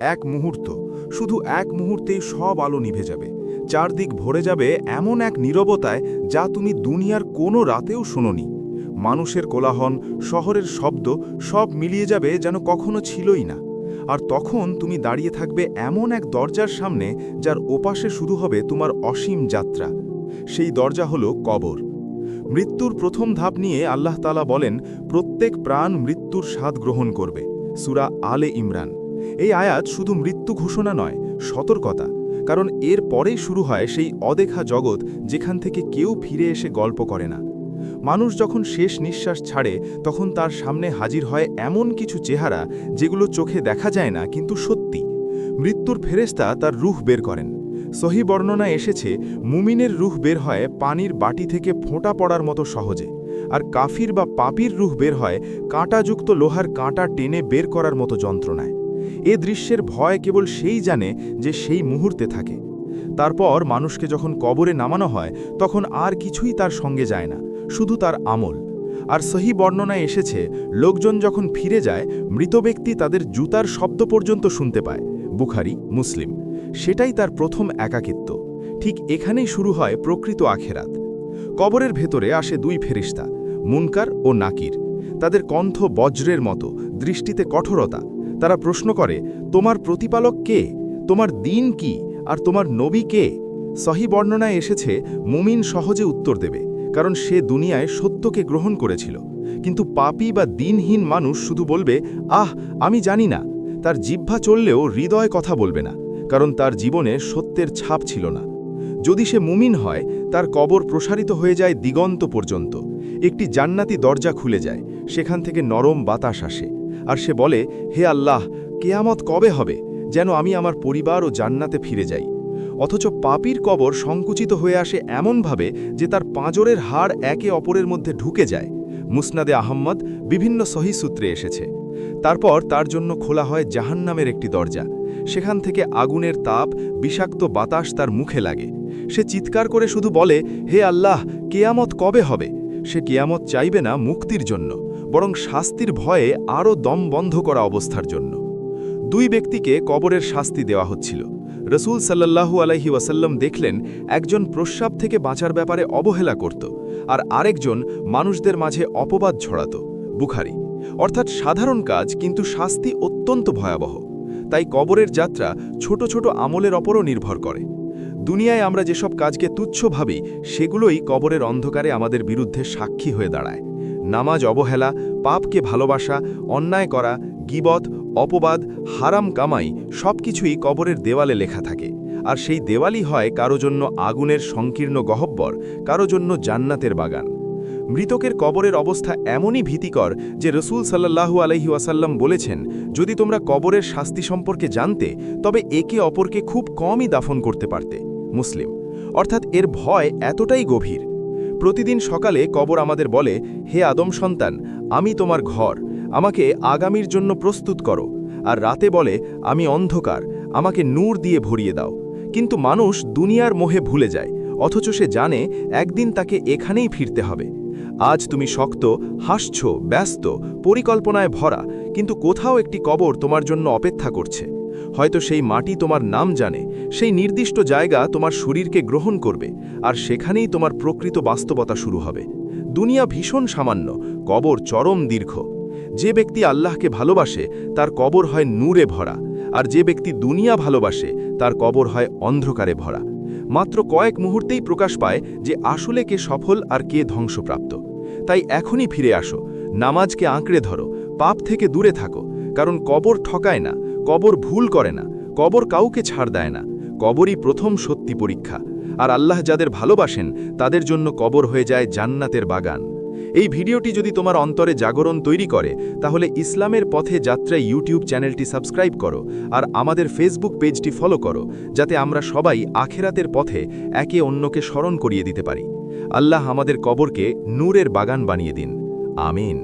এক মুহূর্ত, শুধু এক মুহূর্তেই সব আলো নিভে যাবে। চারদিক ভরে যাবে এমন এক নীরবতায় যা তুমি দুনিয়ার কোনো রাতেও শোনোনি। মানুষের কোলাহন শহরের শব্দ, সব মিলিয়ে যাবে যেন কখনো ছিলই না। আর তখন তুমি দাঁড়িয়ে থাকবে এমন এক দরজার সামনে যার ওপাশে শুরু হবে তোমার অসীম যাত্রা। সেই দরজা হলো কবর। মৃত্যুর প্রথম ধাপ নিয়ে আল্লাহ তালা বলেন, প্রত্যেক প্রাণ মৃত্যুর স্বাদ গ্রহণ করবে। সুরা আলে ইমরান। এই আয়াত শুধু মৃত্যু ঘোষণা নয়, সতর্কতা। কারণ এর পরেই শুরু হয় সেই অদেখা জগৎ যেখান থেকে কেউ ফিরে এসে গল্প করে না। মানুষ যখন শেষ নিঃশ্বাস ছাড়ে, তখন তার সামনে হাজির হয় এমন কিছু চেহারা যেগুলো চোখে দেখা যায় না, কিন্তু সত্যি। মৃত্যুর ফেরেস্তা তার রুহ বের করেন। সহি বর্ণনা এসেছে, মুমিনের রুহ বের হয় পানির বাটি থেকে ফোঁটা পড়ার মতো সহজে, আর কাফির বা পাপির রুহ বের হয় কাঁটাযুক্ত লোহার কাঁটা টেনে বের করার মতো যন্ত্রণায়। এ দৃশ্যের ভয় কেবল সেই জানে যে সেই মুহূর্তে থাকে। তারপর মানুষকে যখন কবরে নামানো হয়, তখন আর কিছুই তার সঙ্গে যায় না, শুধু তার আমল। আর সহি বর্ণনায় এসেছে, লোকজন যখন ফিরে যায়, মৃত ব্যক্তি তাদের জুতার শব্দ পর্যন্ত শুনতে পায়, বুখারি, মুসলিম। সেটাই তার প্রথম একাকিত্ব। ঠিক এখানেই শুরু হয় প্রকৃত আখেরাত। কবরের ভেতরে আসে দুই ফেরিস্তা, মুনকার ও নাকির। তাদের কণ্ঠ বজ্রের মতো, দৃষ্টিতে কঠোরতা। তারা প্রশ্ন করে, তোমার প্রতিপালক কে? তোমার দিন কি? আর তোমার নবী কে? সহি বর্ণনায় এসেছে, মুমিন সহজে উত্তর দেবে, কারণ সে দুনিয়ায় সত্যকে গ্রহণ করেছিল। কিন্তু পাপি বা দিনহীন মানুষ শুধু বলবে, আহ, আমি জানি না। তার জিহ্বা চললেও হৃদয় কথা বলবে না, কারণ তার জীবনে সত্যের ছাপ ছিল না। যদি সে মুমিন হয়, তার কবর প্রসারিত হয়ে যায় দিগন্ত পর্যন্ত। একটি জান্নাতি দরজা খুলে যায়, সেখান থেকে নরম বাতাস আসে। আর সে বলে, হে আল্লাহ, কেয়ামত কবে হবে যেন আমি আমার পরিবার ও জান্নাতে ফিরে যাই? অথচ পাপির কবর সংকুচিত হয়ে আসে এমনভাবে যে তার পাঁজরের হাড় একে অপরের মধ্যে ঢুকে যায়। মুসনাদে আহম্মদ বিভিন্ন সহি সূত্রে এসেছে। তারপর তার জন্য খোলা হয় জাহান্নামের একটি দরজা। সেখান থেকে আগুনের তাপ, বিষাক্ত বাতাস তার মুখে লাগে। সে চিৎকার করে শুধু বলে, হে আল্লাহ, কেয়ামত কবে হবে? সে কেয়ামত চাইবে না মুক্তির জন্য। বরং শাস্তির ভয়ে আরও দম বন্ধ করা অবস্থার জন্য। দুই ব্যক্তিকে কবরের শাস্তি দেওয়া হচ্ছিল। রসুল সাল্লাল্লাহু আলাইহি ওয়াসাল্লাম দেখলেন, একজন প্রস্রাব থেকে বাঁচার ব্যাপারে অবহেলা করত আর আরেকজন মানুষদের মাঝে অপবাদ ছড়াত, বুখারি। অর্থাৎ সাধারণ কাজ কিন্তু শাস্তি অত্যন্ত ভয়াবহ। তাই কবরের যাত্রা ছোট ছোট আমলের ওপরও নির্ভর করে। দুনিয়ায় আমরা যেসব কাজকে তুচ্ছ ভাবি, সেগুলোই কবরের অন্ধকারে আমাদের বিরুদ্ধে সাক্ষী হয়ে দাঁড়ায়। নামাজ অবহেলা, পাপকে ভালোবাসা, অন্যায় করা, গিবত, অপবাদ, হারাম কামাই সবকিছুই কবরের দেওয়ালে লেখা থাকে। আর সেই দেওয়ালই হয় কারও জন্য আগুনের সংকীর্ণ গহব্বর, কারও জন্য জান্নাতের বাগান। মৃতকের কবরের অবস্থা এমনই ভীতিকর যে রসুল সাল্লাহু আলহি ওয়াসাল্লাম বলেছেন, যদি তোমরা কবরের শাস্তি সম্পর্কে জানতে, তবে একে অপরকে খুব কমই দাফন করতে পারতে। মুসলিম। অর্থাৎ এর ভয় এতটাই গভীর প্রতিদিন সকালে কবর আমাদের বলে, হে আদম সন্তান, আমি তোমার ঘর, আমাকে আগামীর জন্য প্রস্তুত করো। আর রাতে বলে, আমি অন্ধকার, আমাকে নূর দিয়ে ভরিয়ে দাও। কিন্তু মানুষ দুনিয়ার মোহে ভুলে যায়, অথচ সে জানে একদিন তাকে এখানেই ফিরতে হবে। আজ তুমি শক্ত, হাসছ, ব্যস্ত, পরিকল্পনায় ভরা, কিন্তু কোথাও একটি কবর তোমার জন্য অপেক্ষা করছে। হয়তো সেই মাটি তোমার নাম জানে, সেই নির্দিষ্ট জায়গা তোমার শরীরকে গ্রহণ করবে, আর সেখানেই তোমার প্রকৃত বাস্তবতা শুরু হবে। দুনিয়া ভীষণ সামান্য, কবর চরম দীর্ঘ। যে ব্যক্তি আল্লাহকে ভালোবাসে, তার কবর হয় নূরে ভরা, আর যে ব্যক্তি দুনিয়া ভালোবাসে, তার কবর হয় অন্ধকারে ভরা। মাত্র কয়েক মুহূর্তেই প্রকাশ পায় যে আসলে কে সফল আর কে ধ্বংসপ্রাপ্ত। তাই এখনই ফিরে আসো, নামাজকে আঁকড়ে ধরো, পাপ থেকে দূরে থাকো, কারণ কবর ঠকায় না কবর ভুল করে না, কবর কাউকে ছাড় দেয় না, কবরই প্রথম সত্যি পরীক্ষা। আর আল্লাহ যাদের ভালোবাসেন, তাদের জন্য কবর হয়ে যায় জান্নাতের বাগান। এই ভিডিওটি যদি তোমার অন্তরে জাগরণ তৈরি করে, তাহলে ইসলামের পথে যাত্রায় ইউটিউব চ্যানেলটি সাবস্ক্রাইব করো, আর আমাদের ফেসবুক পেজটি ফলো করো, যাতে আমরা সবাই আখেরাতের পথে একে অন্যকে স্মরণ করিয়ে দিতে পারি। আল্লাহ আমাদের কবরকে নূরের বাগান বানিয়ে দিন। আমিন।